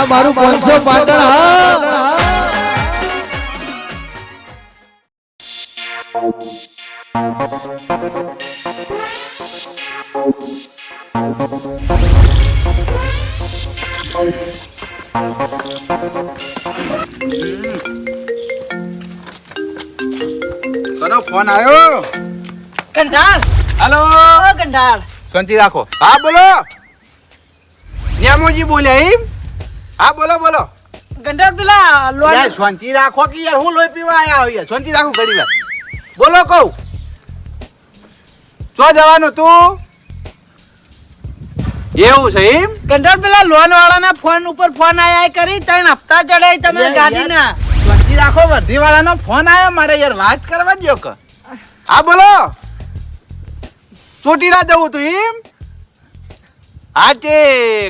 આ મારું પાંચસો પાટણ હા. ફોન આવ્યો? કંટાળ. હેલો. ઓ કંટાળ. શાંતિ રાખો. હા બોલો. ન્યામોજી બોલ્યા એમ? હા બોલો બોલો. ગંડર પેલા લોન શાંતિ રાખો કે યાર હું લોહી પીવા આયા હોય શાંતિ રાખો ઘડી વાર. બોલો કહું. ચો જવાનું તું? એવું છે એમ? કંટાળ પેલા લોન વાળાના ફોન ઉપર ફોન આયા કરી ત્રણ હપ્તા ચડાય તમે ગાડીના. શાંતિ રાખો વર્ધી વાળાનો ફોન આવ્યો મારે યાર વાત કરવા દ્યો કે. હા બોલો. ચોટીલા જવું તું એમ? હા તે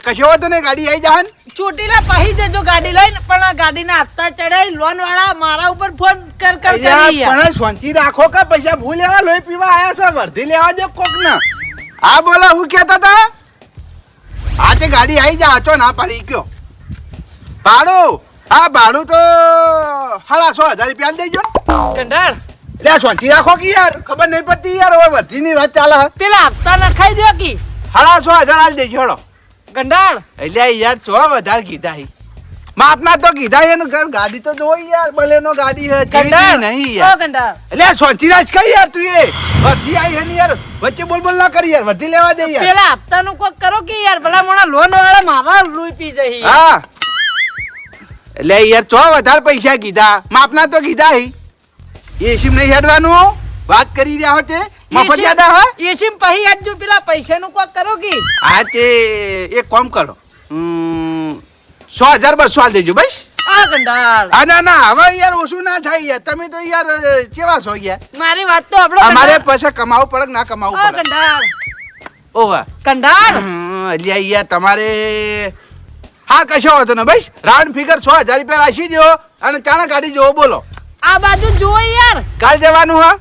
કશો વાંધો ને ગાડી આવી જાય ચોટીલા પહી જજો ગાડી લઈને પણ આ ગાડીના હપ્તા ચડાઈ લોન વાળા મારા ઉપર ફોન કર કર કરી પણ શાંતિ રાખો કે પૈસા ભૂ લેવા લોહી પીવા આયા છે વર્ધી લેવા દે કોક ને આ બોલો હું કહેતા તા આજે તે ગાડી આવી જા આચો ના પાડી ગયો. ભાડું હા ભાડું તો હાડા સો હજાર રૂપિયા દેજો. કંટાળ લે શાંતિ રાખો કે યાર ખબર નહીં પડતી યાર હવે વર્ધીની વાત ચાલે. પેલા હપ્તા નખાઈ દો કે. સાડા સો હજાર આલી દેજો હેડો. કંટાળ એટલે યાર ચો વધારે કીધા હી. માપના તો કીધા છે ને ગાડી તો જોઈ યાર બલેનો ગાડી છે જેવી નહીં યાર. કંટાળ એટલે કઈ યાર તું એ. વધી આવી હે ને યાર વચ્ચે બોલ બોલ ના કરી યાર વધી લેવા દે યાર. પેલા હપ્તાનું કોક કરો કે યાર ભલા મોણા લોન વાળા મારા રૂઈ પી જઈ હા. એટલે યાર ચો વધારે પૈસા કીધા માપના તો કીધા હી. એસીમ નહીં હેડવાનું? વાત કરી રહ્યા હો તે મફત યાદા હા એસીમ પહી આપજો પેલા પૈસાનું કોક કરો કે? હા તે એક કામ કરો. સો હજાર બસો સવાલ દેજો બસ. આ ના ના હવે યાર ઓછું ના થાય યાર. તમે તો યાર કેવા છો યાર? મારી વાત તો આપણો અમારે પૈસા કમાવું પડે ના કમાવું આ પડે? કંટાળ ઓવા કંડાળ? એટલે યાર તમારે હા કશો વાંધો ને ભાઈ રાઉન્ડ ફિગર છ હજાર રૂપિયા રાખી દો અને ચાણા કાઢી જોવો બોલો. આ બાજુ જુઓ યાર. કાલ જવાનું હા?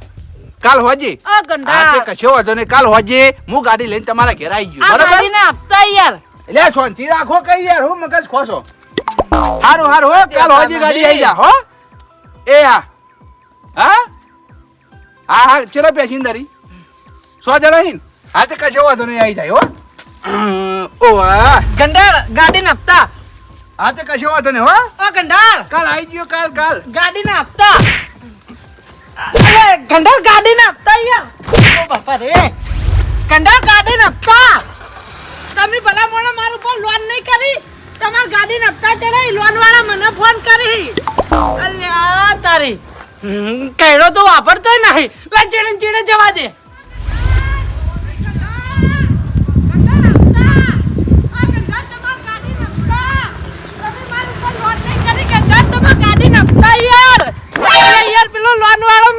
કાલ હોજી? આ હા આ કશો વાંધો નહીં. કાલ હોજી. હું ગાડી લઈને તમારા ઘેર આવી ગયું. બરાબર? ગાડી ને આપતા યાર. એટલે શાંતિ રાખો કઈ યાર. હું મગજ ખોસો હારું હારું હો. કાલ હોજી ગાડી આવી જા હો. એ હા. હા? હા હા ચલો પેસેન્જરી સો જણા હિન હા તે કશો વાંધો નહીં આવી જાય હો. ઓ હા. ગાડી ગાડીના હપ્તા હા તે કશો વાંધો નહીં હો. ગંડાળ. કાલ આવી ગયો કાલ કાલ. ગાડી ને હપ્તા અરે કંટાળ ગાડીના હપ્તા અહીંયા. ઓ બાપા રે. હપ્તા તમે ભલા મોણા મારું પર લોન નહીં કરી. તમાર ગાડીના હપ્તા ચડાઈ લોન વાળા મને ફોન કરી. અલ્યા, તારી. કહેડો તો વાપરતો નહીં. લે, ચીડે ચીડે જવા દે.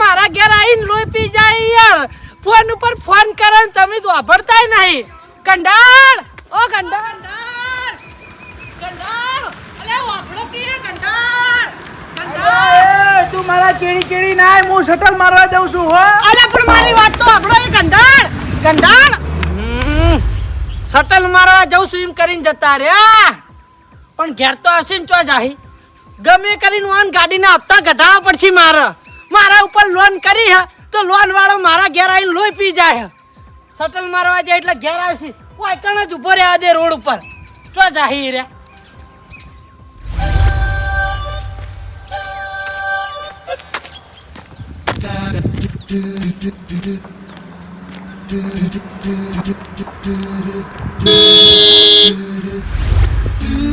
મારા ઘેર આવીને લોહી પી જાય યાર. ફોન ઉપર ફોન કરે ને તમે તો વાપરતાય નહીં. કંડાળ! ઓ કંડાળ! કંડાળ! કંડાળ અલે કંડાળ! કંડાળ! તું મારા કેડી કેડી ના હું શટલ મારવા જાઉં છું હો. અલે પણ મારી વાત તો આપણો એ ગંડાળ ગંડાળ શટલ મારવા જઉં છું એમ કરીને જતા રહ્યા. પણ ઘેર તો આવશે ને ચો જાહી. ગમે કરીને ઓન ગાડીના હપ્તા ઘટાડવા પડશે મારે. મારા ઉપર લોન કરી હે, તો લોન વાળો મારા ઘેર આવીને લોહી પી જાય. સટલ મારવા જાય એટલે ઘેર આવશે. કોઈ કણ જ ઊભો રહ્યા દે રોડ ઉપર. તો જાહી રે.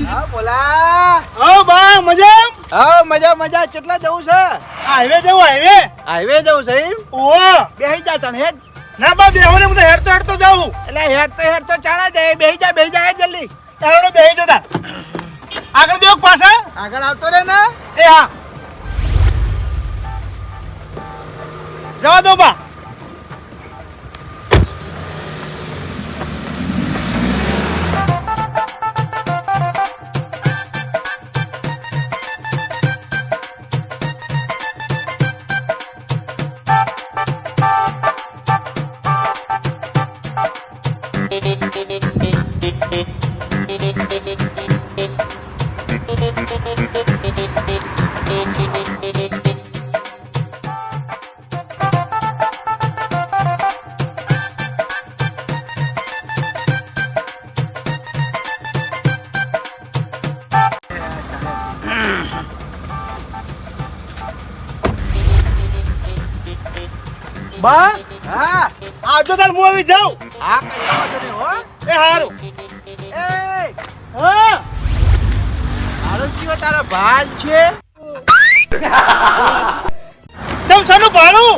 હા બોલા. આવ બા મજા હા મજા મજા. કેટલા જવું છે? હાઈવે જવું હાઈવે? હાઈવે જવું છે બેહી જા તને હેડ. ના બા બેહો ને હું તો હેડતો હેડતો જાઉં. એટલે હેડ તો હેડ તો ચાણા જાય બેહી જા બેહી જા જલ્દી. તારો બેહી જતા આગળ બેહો પાછા. આગળ આવતો રે ને? એ હા. જવા દો બા. બા હા. આવજો તાર, હું આવી જાઉં. હા, કઈ વાંધો નહીં, હો. એ હારું. એ, હા. મારો જીવો તારા ભાલ છે. તમ સનું ભાડું?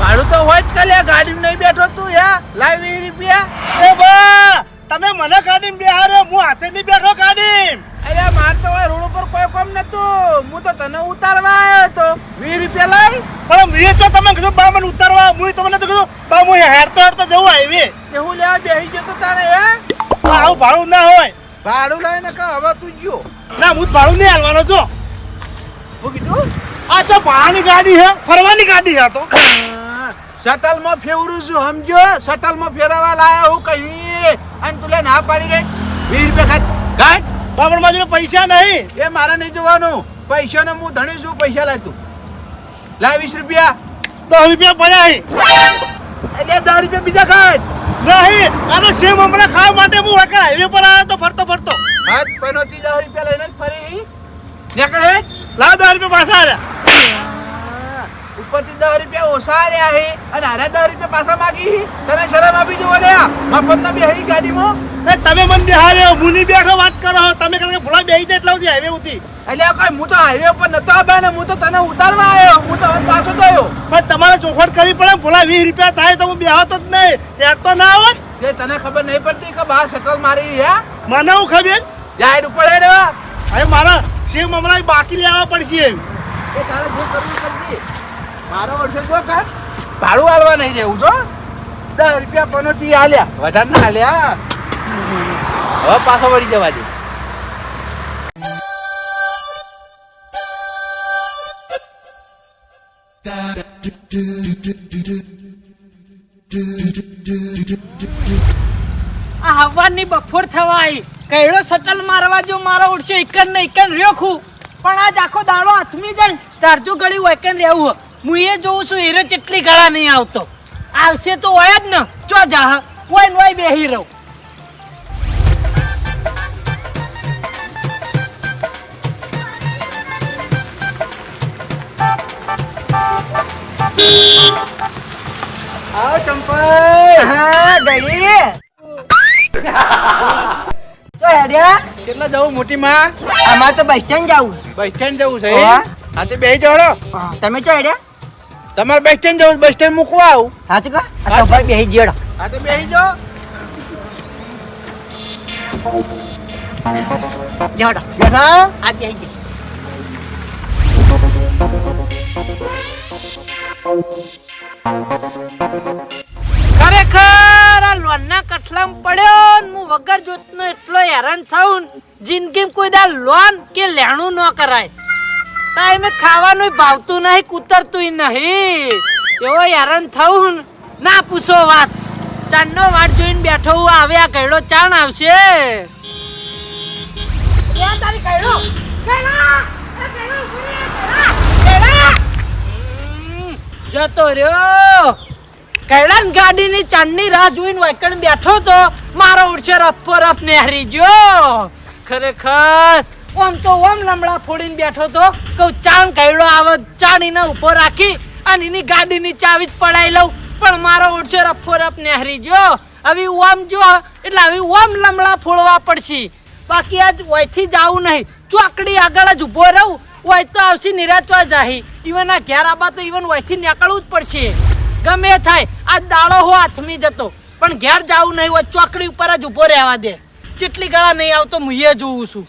ભાડું તો હોય જ કાલે ગાડી નહીં બેઠો તું યા લાવ વીસ રૂપિયા. એ બા તમે મને કાઢીને બિહાર હું હાથે નહીં બેઠો કાઢીને અરે માર તો રોડ ઉપર કોઈ કોમ નતું હું તો તને ઉતારવા આવ્યો તો વીસ રૂપિયા લઈ. પણ વીસ તો તમે કીધું બા મને ઉતારવા. હું તમને તો કીધું બા હું હેરતો હેરતો જવું આવી. કે હું લેવા બેસી ગયો તો તારે હે? આવું ભાડું ના હોય. ભાડું લઈને કે હવે તું ગયો. ના હું ભાડું નહીં હાલવાનો જો. હું કીધું? આ તો ભાડાની ગાડી હે ફરવાની ગાડી હે તો. શટલમાં ફેવરું છું સમજો? શટલમાં ફેરવા લાયા હું કહી અને તું લે ના પાડી રે. વીસ રૂપિયા કાઢ બા પણ મારી પૈસા નહીં. એ મારે નહીં જોવાનું. પૈસાનો હું ધણી છું પૈસા લાય તું. લાય વીસ રૂપિયા. દસ રૂપિયા પડ્યા. એટલે દસ રૂપિયા બીજા ખાય. નહીં આનો સેમ હમણાં ખાવા માટે હું વકર હાઈવે પર આવ્યો તો ફરતો ફરતો. હાથ પૈનોથી દસ રૂપિયા લઈને ફરી. નીકળે. લાવ દસ રૂપિયા પાછા આવ્યા ઉપરથી દસ રૂપિયા ઓછા રહ્યા હે અને હારે દસ રૂપિયા પાછા માગી તને શરમ આપી જો બે મફતમાં બેહી ગાડીમાં. એ તમે મને બિહાર્યો હું નહીં બેઠો વાત કરો તમે કારણ કે ભૂલા બેહી જાય એટલે સુધી હાઈવે ઉતી. એટલે કોઈ હું તો હાઈવે ઉપર નતો આવ્યો ને હું તો તને ઉતારવા આવ્યો. હું તો પાછો ગયો. પણ તમારે ચોખવટ કરવી પડે ભૂલા વીસ રૂપિયા થાય તો હું બેહાતો જ નહીં. ત્યાં તો ના આવે જે તને ખબર નહીં પડતી કે બહાર શટલ મારી રહ્યા મને હું ખબર? જાહેર ઉપર હવે. મારા શિવ હમણાં બાકી લેવા પડશે એમ. એ તારે જે કરવું કરજે જો ભાડું હાલવા નહીં જેવું જો. દસ રૂપિયા પનોતી હાલ્યા વધારે ના હાલ્યા હવે પાછો વળી જવા દે. હવાની બફોર થવા આવી કઈડો સટલ મારવા જો મારો ઉડશે ઇકન ને ઇકન રહ્યો ખું. પણ આજ આખો દાડો હાથમી જાય ને ગળ્યું હોય કે રહેવું હો. એ જોઉં છું હીરો ચેટલી ગળા નહીં આવતો. આવશે તો હોય જ ને. ચો જા કોઈ નોય બેહી રહું. આવો ચંપલ. હા ગડી તો હેડ્યા. કેટલા જવું મોટી માં? અમારે તો બસ સ્ટેન્ડ જવું. બસ સ્ટેન્ડ જવું છે? હા. તે બે જોડો. તમે ચો હેડ્યા? તમારે બસ સ્ટેન્ડ જવું બસ સ્ટેન્ડ મૂકવા આવું. સાચું કા? આ તો ભાઈ બેહી જેડો. આ તો બેહી જો લેવડો બેઠા? આ બેહી જે ખરેખર આ લોનના કઠલામાં પડ્યો ને હું વગર જોતનો એટલો હેરાન થાઉં ને, જિંદગીમાં કોઈ દા લોન કે લેણું ન કરાય. ટાઈમે ખાવાનું ભાવતું નહીં કુતરતું નહીં. એવો હેરાન થવું ના પૂછો વાત. ચાંદનો વાટ જોઈને બેઠો હું આવે આ કઈડો ચાણ આવશે. જતો રહ્યો. કૈલાન ગાડીની ચાંદની રાહ જોઈને વાયકણ બેઠો તો મારો ઉડશે રફ પર રફ નેહરી ગયો. ખરેખર ઓમ તો ઓમ લમડા ફોડીને બેઠો તો કહું ચાણ કઈડો આવે, ચાણીને ઊભો રાખી અને એની ગાડીની ચાવી જ પડાઈ લઉં. પણ મારો ઓછો રફો રફ નેહરી ગયો. હવે ઓમ જો એટલે હવે ઓમ લમડા ફોડવા પડશે. બાકી આજ ઓયથી જાવું નહીં. ચોકડી આગળ જ ઊભો રહું. ઓય તો આવશે નિરાચવા જાહી. ઇવન આ ઘેર આબા તો ઈવન ઓયથી નીકળવું જ પડશે. ગમે થાય, આ દાડો હો હાથમી જતો. પણ ઘેર જાવું નહીં હોય, ચોકડી ઉપર જ ઊભો રહેવા દે. ચેટલી ગળા નહીં આવતો, હું એ જોઉં છું.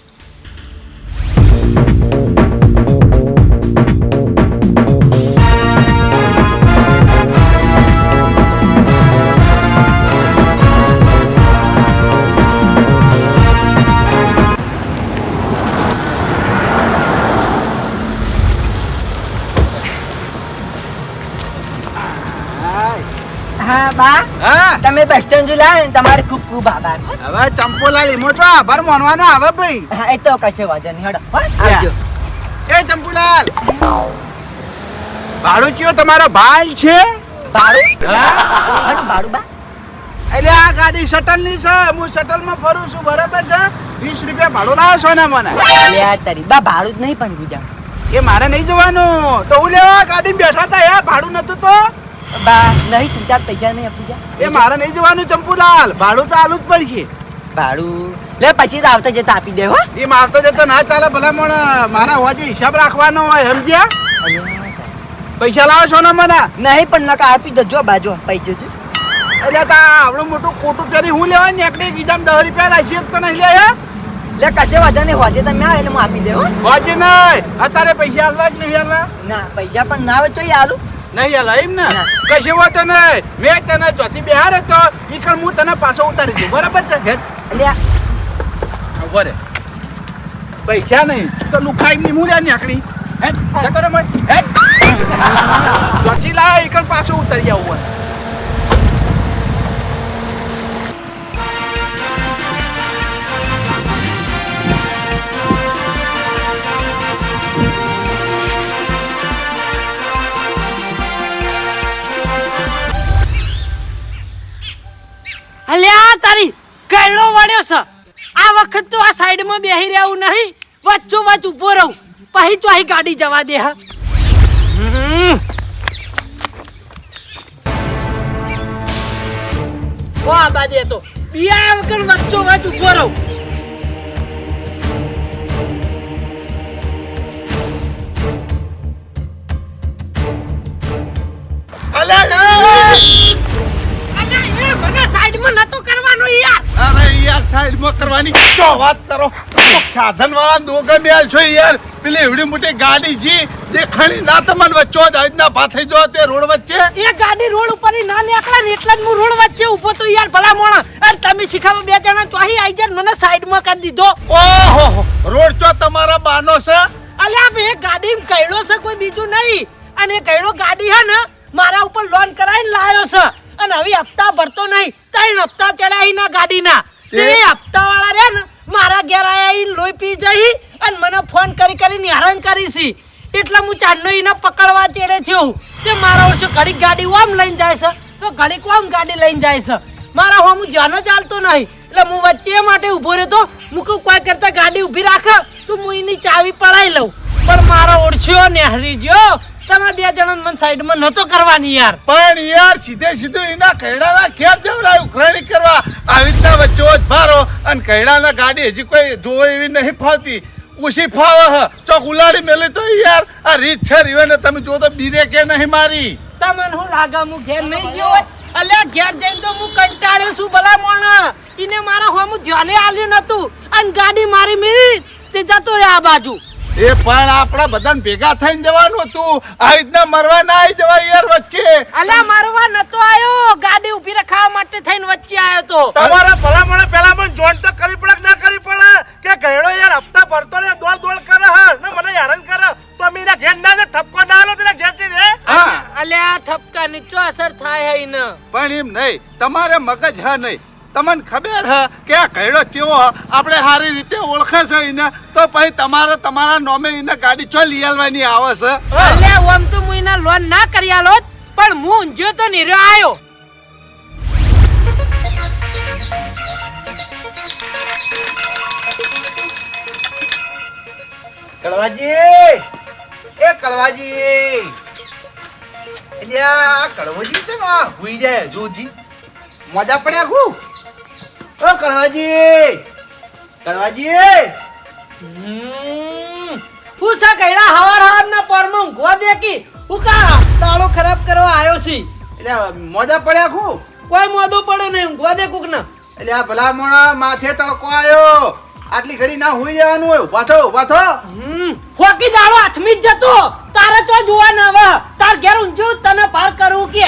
બા. હા. તમે બસ સ્ટેન્ડ લાવે તમારે ખૂબ ખૂબ આભાર. હવે ચંપોલાલ એમાં તો આભાર માનવાનો આવે ભાઈ. હા એ તો કશે વાંધો નહીં. હડો આવજો. એ ચંપુલાલ ભાડુચીઓ કયો તમારો ભાઈ છે? ભાડું? હા? ભાડુ બા. એટલે આ ગાડી શટલની છે. હું શટલમાં ફરું છું બરાબર છે? વીસ રૂપિયા ભાડું લાવો છો ને મને. તારી. બા ભાડું જ નહીં પણ ગુજા એ મારે નહીં જવાનું. તો હું લેવા? ગાડી બેઠા હતા યાર ભાડું નતું તો? બા નહીં ચિંતા પૈસા નહીં આપી જા. એ મારે નહીં જવાનું ચંપુલાલ. ભાડું તો આલું જ પડશે. ભાડું? લે પછી તો આવતા જતા આપી દે હો. એ મારતો જતો ના ચાલે ભલા પણ મારા હોજે હિસાબ રાખવાનો હોય સમજ્યા? પૈસા લાવો છો ને મને? નહીં પણ નકા આપી દેજો બાજુ પૈસે જો. એટલે તા આવડું મોટું ખોટું કરી હું લેવા નીકળી ગીજામ દસ રૂપિયા રાખી તો નહીં લે લે કશે વાંધો નહીં હોજે તમે આવો એટલે હું આપી દેવા હોજે નહીં. અત્યારે પૈસા હાલવા જ નહીં હાલવા? ના પૈસા પણ ના આવે તો આલું નહીં હાલ એમ ને. કશું હોતો નહીં. મેં તને ચોથી બિહાર હતો ઈ હું તને પાછો ઉતારી દઉં. બરાબર છે? હેડ એટલે આ પૈસા નહીં. તો લુખાઈ ની મૂલ્યા નીકળી હેડ જતો રે મય. હે ચોથી લાય ઈ કણ પાછો ઉતારી આવું અલ્યા તારી કૈડો વળ્યો છે. આ વખત તો આ સાઈડમાં બેહી રહેવું નહીં વચ્ચો વચ ઊભો રહું. પછી તો અહીં ગાડી જવા દે હા. ઓ આ બાજે તો. બીયા વગર વચ્ચો વચ ઊભો રહું. અલ્યા, એ મને સાઈડમાં નતો કરવાનો યાર. અરે યાર સાઈડમાં કરવાની જો વાત કરો? સાધન વાળા દોગા મેલ છો યાર. પેલી એવડી મોટી ગાડી જી દેખાણી ના તમને વચ્ચો જ આજના થઈ જો તે રોડ વચ્ચે. એ ગાડી રોડ ઉપર ના નીકળે ને એટલે જ હું રોડ વચ્ચે ઊભો તો યાર ભલા મોણા. અરે તમે શીખાવા બે જણા ચોહી આઈ જાય મને સાઈડમાં કરી દીધો. ઓહો રોડ ચો તમારા બાનો છે? અલ્યા બે ગાડી કઈડો છે કોઈ બીજું નહીં. અને કઈડો ગાડી હે ને મારા ઉપર લોન કરાવીને લાયો છે. અને હવે હપ્તા ભરતો નહીં. ત્રણ હપ્તા ચડાઈ ના ગાડીના. તે? હપ્તા વાળા રે ને મારા ઘેર આયા લોહી પી જઈ અને મને ફોન કરી કરીને હેરાન કરી છે એટલે હું ચાંદનો એને પકડવા ચેડે થયો કે તે મારા ઓછું ઘડીક ગાડી ઓમ લઈને જાય છે. તો ઘડીક ઓમ ગાડી લઈને જાય છે. મારા હોમ જાનો ચાલતો નહીં. એટલે હું વચ્ચે માટે ઊભો રહેતો. હું કહું કોઈ કરતા ગાડી ઊભી રાખ. તો હું એની ચાવી પડાવી લઉં. પણ મારો ઓળખ્યો ને હરી ગયો તમે બે જણા મને સાઈડમાં નતો કરવાની યાર. પણ યાર સીધે સીધું એના કૈડાના ક્યાં જવરાય ઉખરાણી કરવા. આવી રીતના વચ્ચો જ ભારો અને કૈડાના ગાડી હજી કોઈ જોવે એવી નહીં ફાવતી. ઉસી ફાવે ચોક ઉલાડી મેલી તો યાર આ રીત છે રીવે તમે જો તો બીરે કે નહીં મારી. તમને હું લાગે હું ઘેર નહીં ગયો અલ્યા ઘેર જઈને તો હું કંટાળ્યો છું ભલા મોણા. ઈને મારા હોમ ધ્યાને આલ્યું નતું અને ગાડી મારી મી તે જતો રે આ બાજુ. એ પણ આપણા બધાને ભેગા થઈને જવાનું હતું. આ રીતના મરવા ના આવી જવાય યાર વચ્ચે. અલ્યા મરવા નતો આવ્યો ગાડી ઊભી રખાવા માટે થઈને વચ્ચે આવ્યો તો. તમારે ભલામણ પેલા મને જોન તો કરી પડે ના કરી પડે? કે ગયડો યાર હપ્તા ભરતો ને દોડ દોડ કરે હા. ને મને હેરાન કરે. તો અમે એના ઘેર ના જાય, ઠપકો ના આલો તેના ઘેર જઈને રે હા. અલ્યા ઠપકા ની ચો અસર થાય હે ઈને? પણ એમ નહીં તમારે મગજ હ નહીં. તમને ખબર હ કે આ કયડો ચેવો આપણે સારી રીતે ઓળખે છે એને. તો પછી તમારે તમારા નોમે એને ગાડી ચો લઈ આલવાની આવે છે? એટલે ઓમ તો હું એના લોન ના કરી આલો પણ હું ઊંઝ્યો તો નીર્યો આવ્યો કળવાજી! એ કડવાજી એટલે આ કડવાજી છે હુઈ જાય જોજી. મજા પડ્યા હું? ઓ કડવાજી કડવાજી. હું સા કઈડા હવાર હવાર ના પરમાં ઊંઘવા દે કી? હું કા તાળો ખરાબ કરવા આવ્યો છી? એટલે મોજા પડ્યા ખુ? કોઈ મોદો પડે નહીં, ઊંઘવા દે કુક ના એટલે આ ભલા મોણા માથે તડકો આવ્યો આટલી ઘડી ના હુઈ જવાનું હોય. ઊભા થો ઊભા થો. ફોકી દાડો હાથમી જ જતો. તારે તો જોવા ના આવે. તાર ઘેર ઊંઝું તને પાર કરવું કે?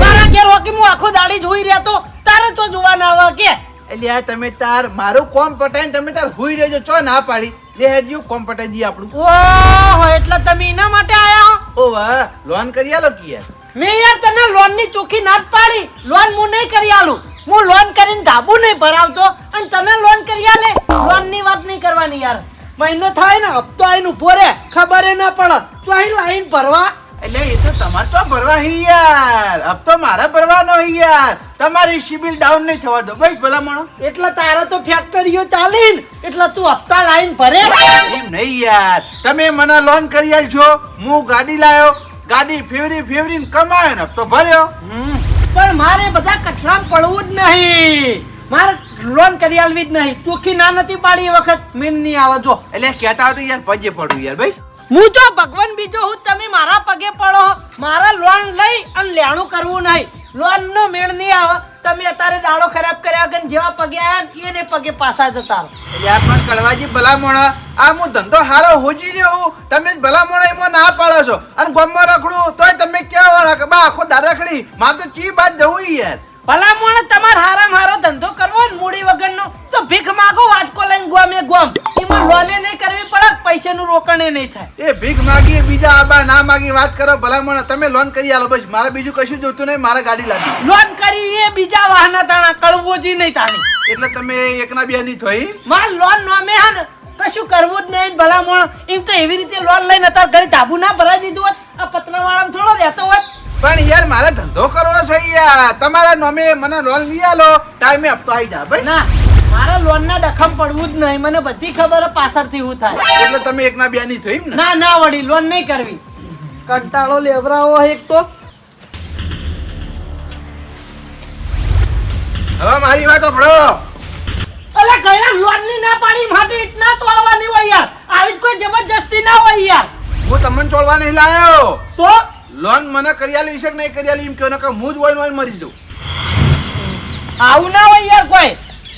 તારા ઘેર હોકી હું આખો દાડી જોઈ રહ્યા તો તારે તો જોવા ના આવે કે? એટલે આ તમે તાર મારું કોમ પટાઈને તમે તાર હુઈ રહેજો ચો ના પાડી. લે હેડજો કોમ પટાઈ દઈએ આપણું. ઓહો એટલે તમે એના માટે આયા ઓ વાહ લોન કરી આલો કે યાર? મેં યાર તને લોનની ચોખ્ખી ના પાડી. લોન હું નહીં કરી આલું. હું લોન કરીને ધાબુ નહીં ભરાવતો. અને તને લોન કરી આલે. લોનની વાત નહીં કરવાની યાર. મહિનો થાય ને હપ્તો આઈને ઊભો રે ખબર ના પડે. તો આઈને આઈને ભરવા. એટલે એ તો તમારે તો ભરવા હી યાર હપ્તો મારા ભરવાનો હી યાર. તમારી સિબિલ ડાઉન નહીં થવા દો. બસ ભલા માણો એટલે તારે તો ફેક્ટરીઓ ચાલીન. એટલે તું હપ્તા લાઈન ભરે. એમ નહીં યાર. તમે મને લોન કરી આલજો હું ગાડી લાયો. ગાડી ફેવરી ફેવરીને કમાયો ને હપ્તો ભર્યો. પણ મારે બધા કઠલામ પડવું જ નહીં. મારે લોન કરી આલવી જ નહીં. ચોખ્ખી ના નથી પાડી એ વખત? મીન નહીં આવે. જો. એટલે કહેતા તો યાર પજે પડું યાર ભાઈ. હું જો ભગવાન બીજો હું, તમે મારા પગે પડો, મારા લોન લઈ અને લેણું કરવું નહીં. લોન નો મેળ નહીં આવે. તમે અત્યારે દાડો ખરાબ કર્યા વગર જેવા પગે આયા એને પગે પાછા જતા યાર પણ કડવાજી ભલામણ, આ હું ધંધો હારો હોજી રહ્યો તમે જ ભલામણ એમાં ના પાડો છો. અને ગોમમાં રખડું, તોય તમે ક્યાં વાળા કે, બા, આખો દાર રખડી. મારે તો ચી બાદ જવું ઈ ભલામણ તમારે હારામ હારો ધંધો કરવો ને મૂડી વગરનો તો ભીખ માગો વાટકો લઈને ગોમ એ ગોમ. એમાં લોલે નહીં કરવી પડે પૈસાનું રોકણે નહીં થાય. એ ભીખ માગી બીજા આબા ના માગી વાત કરો ભલામણ તમે લોન કરી આલો બસ. મારે બીજું કશું જોતું નહીં મારે ગાડી લાગી. લોન કરી એ બીજા વાહના તાણા કળવોજી નહીં તાણી. એટલે તમે એકના બે ની થોઈ માર લોન નોમે હે ને કશું કરવું જ નહીં ભલામણ. એમ તો એવી રીતે લોન લઈને અત્યારે ઘરે ધાબુ ના ભરાઈ દીધું હોત આ પતરાવાળામાં થોડો રહેતો હોત. પણ યાર મારે ધંધો કરવો છે યાર. તમારા નોમે મને લોન લઈ આલો. ટાઈમે હપ્તો આવી જા ભાઈ. ના મારા લોન ના ડખમ પડવું જ નહીં. મને બધી ખબર પાછળથી હું થાય. એટલે તમે એકના બે ની થઈ ને? ના ના વડી લોન નહીં કરવી. કંટાળો લેવરાવો એક તો. હવે મારી વાત સાંભળો અલે કયા લોનની ના પાડી? માટે ઇટના તોડવાની હોય યાર. આવી કોઈ જબરજસ્તી ના હોય યાર. હું તમને ચોળવા નહીં લાયો. તો? લોન મને કરી આલી વિશે નહીં કરી આલી એમ કહો કે હું જ હોય હોય મરી જઉં. આવું ના હોય યાર કોઈ.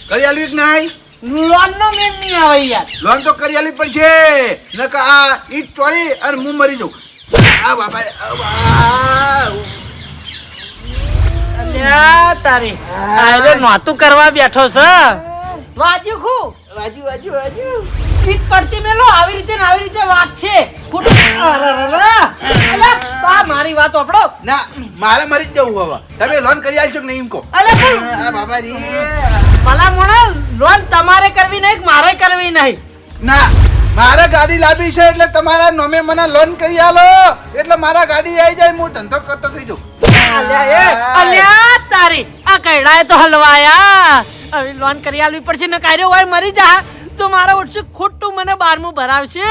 કરી આલવી કે નહીં? લોન નો મેન નહીં આવે યાર. લોન તો કરી આલી પડશે. કે આ ઈટ ચોળી અને હું મરી જઉં. આ બાપા આ તારી આયરે નોતું કરવા બેઠો છે. વાજ્યું ખુ. વાજુ વાજુ વાજુ પીઠ પડતી મેલો આવી રીતે ને આવી રીતે વાત છે. ખોટું. બા મારી વાત આપડો. ના મારે મરી જ જવું હવે. તમે લોન કરી આલશો કે નહીં કો પણ બાબા રી ભલા મોણા લોન તમારે કરવી નહીં મારે કરવી નહીં? ના મારે ગાડી લાવી છે એટલે તમારા નોમે મને લોન કરી આલો. એટલે મારા ગાડી આવી જાય હું ધંધો કરતો થઈ જઉં. અલ્યા તારી આ કૈડાએ તો હલવાયા. હવે લોન કરી આલવી પડશે ને કાયરો હોય મરી જા. તો મારા ઉઠશે ખોટું મને બારમું ભરાવશે.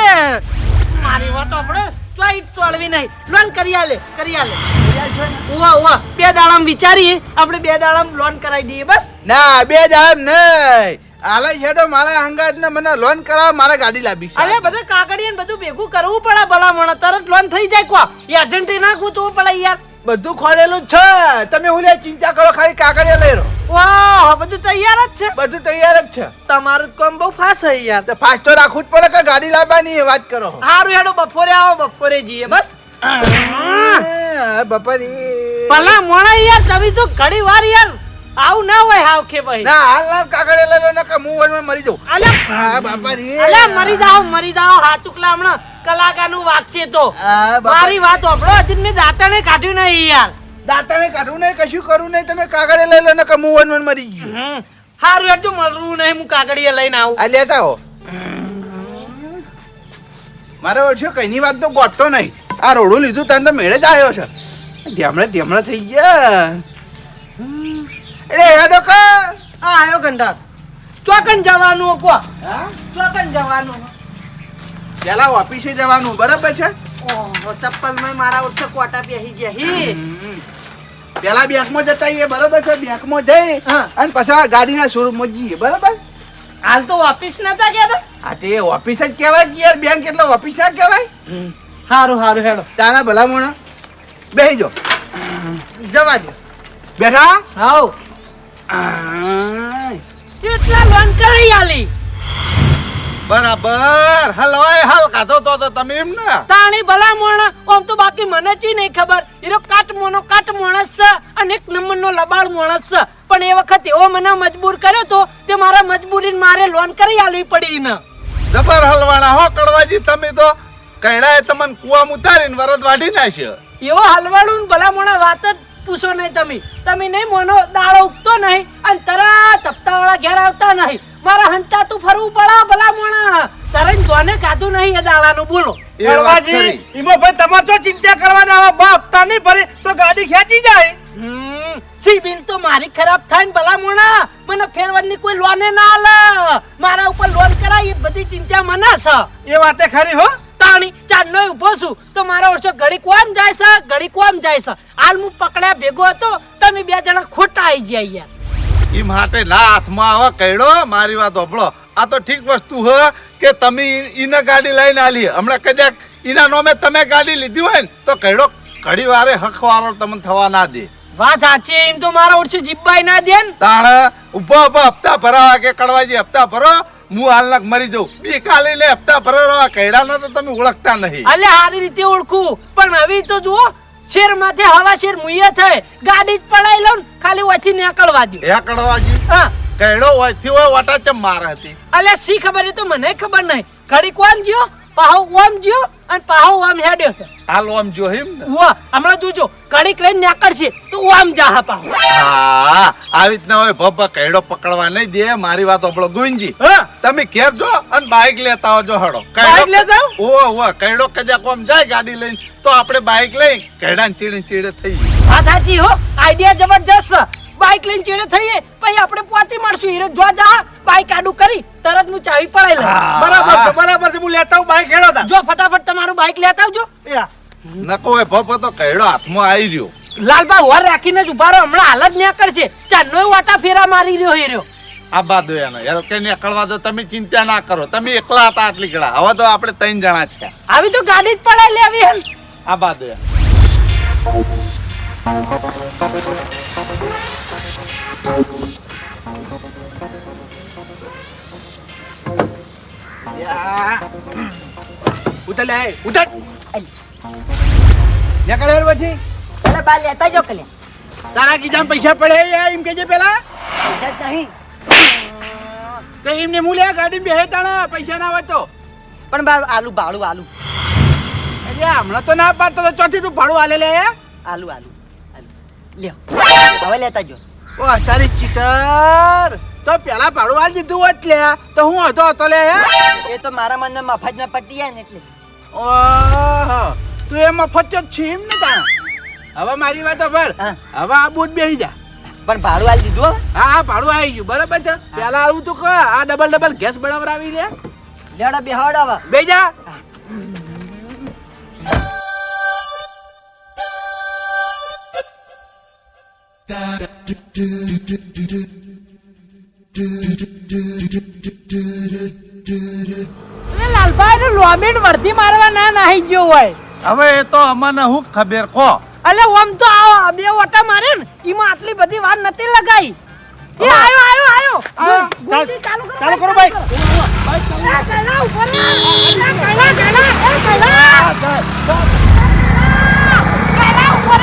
મારી વાત આપણે ચોઈ ચોળવી નહીં. લોન કરી આલે કરી આલે. ઉવા ઓવા બે દાડામ વિચારીએ આપણે બે દાડામ લોન કરાવી દઈએ બસ. ના બે દાડામ નહીં. આલે છેડો મારા અંગાજ ને મને લોન કરાવ મારા ગાડી લાવી છે. અલ્યા બધા કાગળિયા ને બધું ભેગું કરવું પડે ભલા ભલામણ. તરત લોન થઈ જાય કો એ અર્જન્ટિના ગૂંથવું પડે યાર. બધું ખોલેલું છે. તમે હું ચિંતા કરો ખાલી કાગળિયા લઈ રહો. વાહ બધું તૈયાર જ છે. બધું તૈયાર જ છે. તમારું કામ બહુ ફાસ્ટ થઈ યાર તો ફાસ્ટ તો રાખવું જ પડે કે ગાડી લાવવાની એ વાત કરો. સારું હેડો બપોરે આવો બપોરે જઈએ બસ. બપોરે. ભલા મોણા યાર તમે તો ઘણી વાર યાર આવું ના હોય હાવ કે ભાઈ. ના હાલ હાલ કાગળિયા લઈ લો ને કે હું મરી જાઉં. અલા હા બાપારી અલ્યા મરી જાઓ મરી જાઓ હાચુકલા હમણાં. કલાકારનું વાગશે તો. મારી વાત ઓપડો હજી મેં દાંતણે કાઢ્યું નહીં યાર. દાંતાને કાઢવું નહીં કશું કરવું નહીં તમે કાગળે લઈ લો ને કે હું વન મરી ગયું. હારું એટલું મળવું નહીં હું કાગળીએ લઈને આવું. આ લેતા હો મારે ઓછો કઈની વાત તો ગોતતો નહીં. આ રોડું લીધું તને તો મેળે જ આવ્યો છે. ઢેમણે ઢેમણે થઈ ગયા. એટલે હેડો કા આ આયો કંટાળ ચોકન જવાનું કો. ચોકન જવાનું પેલા ઓફિસે જવાનું બરાબર છે? ઓહો ચપ્પલમાં મારા ઉઠે કોટા બેસી ગયા હી. પેલા બેંકમાં જતા આવીએ બરાબર છે? બેંકમાં જઈ. અને પછી ગાડીના શોરૂમમાં જઈએ બરાબર? હાલ તો ઓફિસ નતા ગયા હા તે ઓફિસ જ કહેવાય કે યાર બેંક એટલે ઓફિસ ના કહેવાય? સારું સારું હેડો. તારા ભલા મોણા બેસી જો. જવા દો. બેઠા? હાઉ. કેટલા લોન કરી આલી? બરાબર. હલવાય હાલ કાઢો તો તો તમે એમ ને. તાણી ભલા મોણા ઓમ તો બાકી મને જ નહીં ખબર. એનો કાટ મોનો કાટ મોણસ છે અને એક નંબરનો લબાડ મોણસ છે. પણ એ વખત એવો મને મજબૂર કર્યો તો તે મારા મજબૂરીને મારે લોન કરી આલવી પડી ને. જબર હલવાણા હો કડવાજી તમે તો કૈડાએ તમને કુવા ઉતારીને વરદ વાઢી નાખ્યો. એવો હલવાડું ભલા મોણા વાત જ પૂછો નહીં તમે. તમે નહીં મોનો દાડો ઉગતો નહીં અને તરત હપ્તાવાળા ઘેર આવતા નહીં. મારા હંતા તું ફરવું પડે ભલા મોણા. તારે જોને કાધું નહીં એ દાડાનું. બોલો. એ ઈમો ભાઈ તમારે તો ચિંતા કરવાના હવે બાપ તા નહીં ભરે તો ગાડી ખેંચી જાય. સી સિબિલ તો મારી ખરાબ થાય ને ભલા મોણા. મને ફેરવાની કોઈ લોને ના આલે મારા ઉપર લોન કરાય એ બધી ચિંતા મને છે. એ વાતે ખરી હો. તાણી ચાંદનો ઊભો છું. તો મારા વર્ષો ઘડી કોમ જાય છે? ઘડી કોમ જાય છે? હાલ હું પકડ્યા ભેગો હતો તમે બે જણા ખોટા આવી ગયા યાર. ઈ માટે ના હાથમાં આવે કહેડો મારી વાત હોભળો. આ તો ઠીક વસ્તુ હ કે તમે એને ઈને ગાડી લઈને આલી હમણાં કદાચ એના નોમે તમે ગાડી લીધી હોય ને તો કહેડો ઘડી વારે હકવારો તમને થવા ના દે. વાત સાચી એમ તો મારા ઓછું જીબ્બાઈ ના દે ને. તાણ ઊભો ઊભો હપ્તા ભરાવા કે કડવાજી હપ્તા ભરો હું હાલનાક મરી જાઉં. બી કાલે હપ્તા ભરો કઈડાનો તો તમે ઓળખતા નહીં. અલે સારી રીતે ઓળખું. પણ હવે તો જુઓ શેર માથે હવા શેર મુઈએ થાય ગાડી જ પડાઈ લઉં ખાલી ઓથી નીકળવા દો હે કડવાજી હા. કઈડો હોયથી હોય વાટા ચમ માર હતી? અલે શી ખબર એ તો મને ખબર નહીં. ઘડી કોણ જ્યો પાહો ઓમ જ્યો અને પાહો ઓમ હેડ્યો છે. હાલ આમ જો હિમ ને? ઉવા હમણાં જોજો ઘડીક લઈને નીકળશે તો ઓમ જાહા પાહો. હા આવી રીતના હોય ભભ કહેડો પકડવા નહીં દે મારી વાત હોભળો ગોવિંદજી. તમે ઘેર જો અને બાઇક લેતા આવજો હડો. બાઈક લેતા? ઓ ઓ કહેડો કદાચ કોમ જાય ગાડી લઈને તો આપણે બાઇક લઈ કેડા ચીડે ચીડે થઈ હા સાચી હો આઈડિયા જબરજસ્ત. છે. બાઈક લઈને ચેડે થઈએ પછી આપણે પહોંચી મળશું હીરે જો જા બાઈક આડું કરી તરત હું ચાવી પડાઈ લઉં. બરાબર છે બરાબર છે હું લેતા હું બાઇક હેડો તા. જો ફટાફટ તમારું બાઈક લેતા આવજો. નકો એ ભભ તો કઈડો હાથમાં આવી રહ્યો. લાલબા વર રાખીને જ ઊભા રહ્યો હમણાં હાલ જ ન્યા કરશે ચાંદનો વાટા ફેરા મારી રહ્યો હીરો. આ બાદ એનો યાર કે નીકળવા દો તમે ચિંતા ના કરો. તમે એકલા હતા આટલી ગળા હવે તો આપણે ત્રણ જણા થયા. આવી તો ગાડી જ પડાઈ લેવી હે. આ બાદ. ઉતર લે ઉતર. નીકળ યાર પછી. પેલા બા લેતા જો કલે તારા કીધા પૈસા પડે યાર એમ કેજે પેલા? પૈસા નહીં. તો એમને હું લે ગાડી બેહે તાણા પૈસા ના હોય તો. પણ બા આલુ ભાડું આલુ. અરે હમણાં તો ના પાડતો તો ચોથી તું ભાડું આલે લે આલુ આલુ આલુ. લ્યો. હવે લેતા જો. ઓ તારી ચીટર. તો પેલા ભાડું આલી દીધું હોત લે. તો હું હતો હતો લે એ તો મારા મનને મફતમાં પટી જાય ને એટલે. ઓહો. તું એ મફત જ છે એમ ને તા હવે મારી વાત ભર. હવે આ બૂટ બેસી જા. પણ ભાડું આલી દીધું હા. હા ભાડું આવી ગયું. બરાબર છે? પેલા આવું તું કહો આ ડબલ ડબલ ગેસ બનાવરાવી લે. લેડા બેહાડ હવે. બે જા. અરે લાલભાઈ નું લોમેટ વર્ધી મારવા ના નાહી ગયો હોય. હવે એ તો અમને હું ખબર કો? અલે ઓમ તો આ બે ઓટા મારે ને એમાં આટલી બધી વાર નથી લગાઈ. એ આયો આયો આયો. ચાલુ કરો ચાલુ. એ કૈલા ઉપર એ કૈલા કૈલા ઉપર